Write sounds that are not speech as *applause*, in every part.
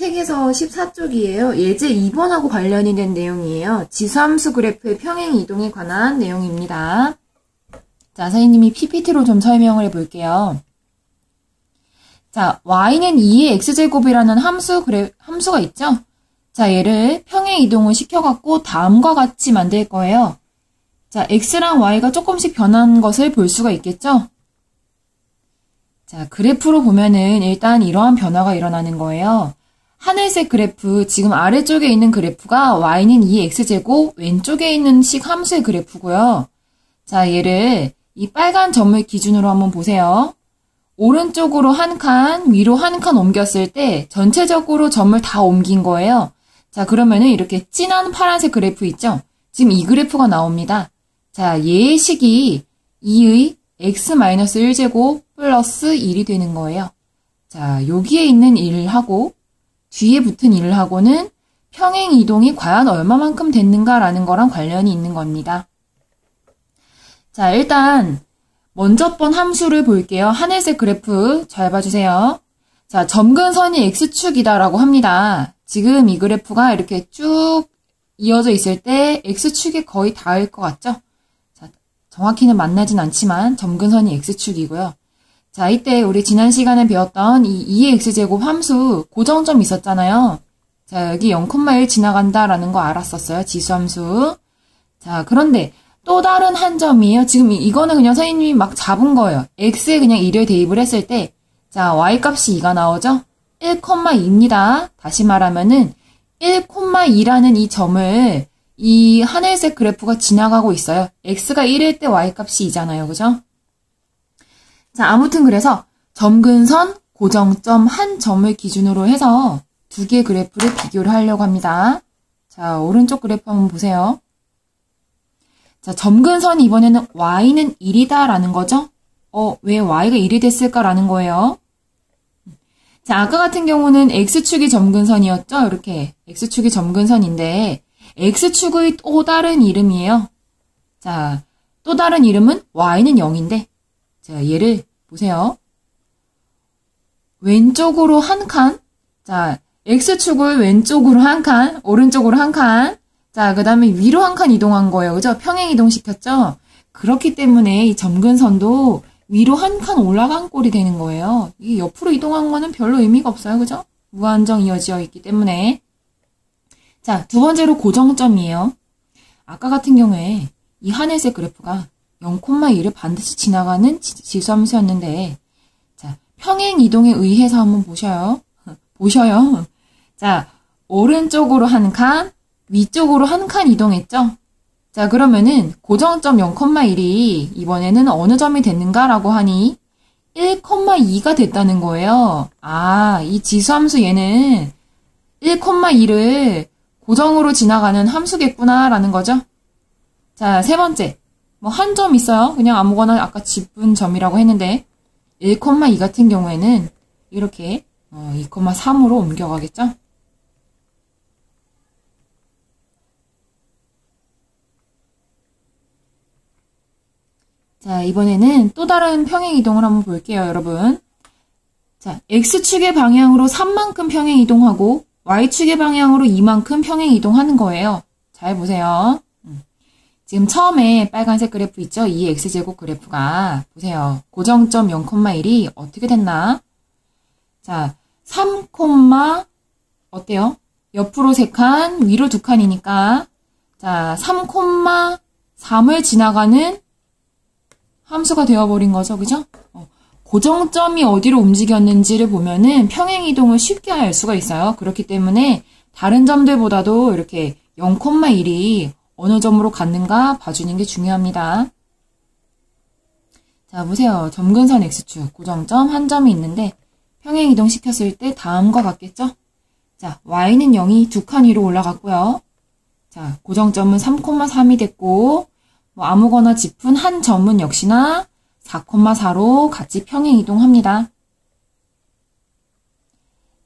책에서 14쪽이에요. 예제 2번하고 관련이 된 내용이에요. 지수함수 그래프의 평행 이동에 관한 내용입니다. 자, 선생님이 PPT로 좀 설명을 해볼게요. 자, y는 2의 x제곱이라는 함수, 그래, 함수가 있죠? 자, 얘를 평행 이동을 시켜갖고 다음과 같이 만들 거예요. 자, x랑 y가 조금씩 변한 것을 볼 수가 있겠죠? 자, 그래프로 보면은 일단 이러한 변화가 일어나는 거예요. 하늘색 그래프, 지금 아래쪽에 있는 그래프가 y는 2x제곱, 왼쪽에 있는 식 함수의 그래프고요. 자, 얘를 이 빨간 점을 기준으로 한번 보세요. 오른쪽으로 한 칸, 위로 한 칸 옮겼을 때 전체적으로 점을 다 옮긴 거예요. 자, 그러면은 이렇게 진한 파란색 그래프 있죠? 지금 이 그래프가 나옵니다. 자, 얘의 식이 2의 x-1제곱 플러스 1이 되는 거예요. 자, 여기에 있는 1하고 뒤에 붙은 1하고는 평행 이동이 과연 얼마만큼 됐는가라는 거랑 관련이 있는 겁니다. 자, 일단 먼저 번 함수를 볼게요. 하늘색 그래프 잘 봐주세요. 자, 점근선이 x축이다라고 합니다. 지금 이 그래프가 이렇게 쭉 이어져 있을 때 x축에 거의 닿을 것 같죠? 자, 정확히는 만나진 않지만 점근선이 x축이고요. 자, 이때 우리 지난 시간에 배웠던 이 2x제곱 함수 고정점 있었잖아요. 자, 여기 0,1 지나간다라는 거 알았었어요. 지수함수. 자, 그런데 또 다른 한 점이에요. 지금 이거는 그냥 선생님이 막 잡은 거예요. x에 그냥 1을 대입을 했을 때, 자, y값이 2가 나오죠? 1,2입니다. 다시 말하면은 1,2라는 이 점을 이 하늘색 그래프가 지나가고 있어요. x가 1일 때 y값이 2잖아요. 그죠? 자, 아무튼 그래서 점근선, 고정점 한 점을 기준으로 해서 두 개의 그래프를 비교를 하려고 합니다. 자, 오른쪽 그래프 한번 보세요. 자, 점근선이 이번에는 y는 1이다 라는 거죠? 어, 왜 y가 1이 됐을까라는 거예요. 자, 아까 같은 경우는 x축이 점근선이었죠? 이렇게 x축이 점근선인데 x축의 또 다른 이름이에요. 자, 또 다른 이름은 y는 0인데 자, 얘를 보세요. 왼쪽으로 한 칸. 자, x축을 왼쪽으로 한 칸, 오른쪽으로 한 칸. 자, 그 다음에 위로 한 칸 이동한 거예요. 그죠? 평행 이동시켰죠? 그렇기 때문에 이 점근선도 위로 한 칸 올라간 꼴이 되는 거예요. 이게 옆으로 이동한 거는 별로 의미가 없어요. 그죠? 무한정 이어져 있기 때문에. 자, 두 번째로 고정점이에요. 아까 같은 경우에 이 하늘색 그래프가 0,1을 반드시 지나가는 지수함수였는데, 자, 평행 이동에 의해서 한번 보셔요. *laughs* 보셔요. 자, 오른쪽으로 한 칸, 위쪽으로 한 칸 이동했죠? 자, 그러면은 고정점 0,1이 이번에는 어느 점이 됐는가라고 하니 1,2가 됐다는 거예요. 아, 이 지수함수 얘는 1,2를 고정으로 지나가는 함수겠구나라는 거죠. 자, 세 번째. 뭐 한 점 있어요. 그냥 아무거나 아까 짚은 점이라고 했는데 1,2 같은 경우에는 이렇게 2,3으로 어, 옮겨가겠죠. 자, 이번에는 또 다른 평행 이동을 한번 볼게요, 여러분. 자, X축의 방향으로 3만큼 평행 이동하고 Y축의 방향으로 2만큼 평행 이동하는 거예요. 잘 보세요. 음. 지금 처음에 빨간색 그래프 있죠? 이 X제곱 그래프가. 보세요. 고정점 0,1이 어떻게 됐나? 자, 3, 어때요? 옆으로 3칸, 위로 2칸이니까. 자, 3,3을 지나가는 함수가 되어버린 거죠. 그죠? 어, 고정점이 어디로 움직였는지를 보면은 평행이동을 쉽게 알 수가 있어요. 그렇기 때문에 다른 점들보다도 이렇게 0,1이 어느 점으로 갔는가 봐주는 게 중요합니다. 자, 보세요. 점근선 X축, 고정점 한 점이 있는데 평행 이동 시켰을 때 다음과 같겠죠? 자, Y는 0이 두 칸 위로 올라갔고요. 자, 고정점은 3,3이 됐고 뭐 아무거나 짚은 한 점은 역시나 4,4로 같이 평행 이동합니다.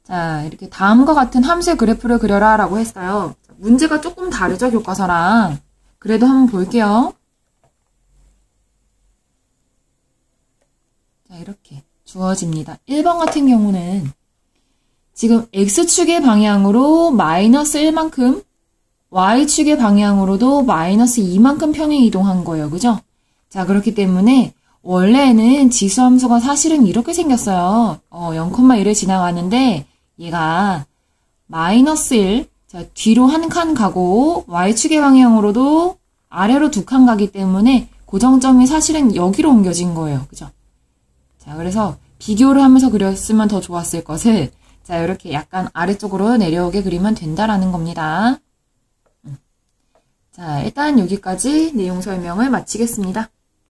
자, 이렇게 다음과 같은 함수의 그래프를 그려라 라고 했어요. 문제가 조금 다르죠, 교과서랑. 그래도 한번 볼게요. 자, 이렇게 주어집니다. 1번 같은 경우는 지금 X축의 방향으로 마이너스 1만큼, Y축의 방향으로도 마이너스 2만큼 평행 이동한 거예요. 그죠? 자, 그렇기 때문에 원래는 지수함수가 사실은 이렇게 생겼어요. 어, 0,1을 지나가는데 얘가 마이너스 1, 자, 뒤로 한 칸 가고 Y축의 방향으로도 아래로 두 칸 가기 때문에 고정점이 사실은 여기로 옮겨진 거예요. 그죠? 자, 그래서 비교를 하면서 그렸으면 더 좋았을 것을 자, 이렇게 약간 아래쪽으로 내려오게 그리면 된다라는 겁니다. 음. 자, 일단 여기까지 내용 설명을 마치겠습니다.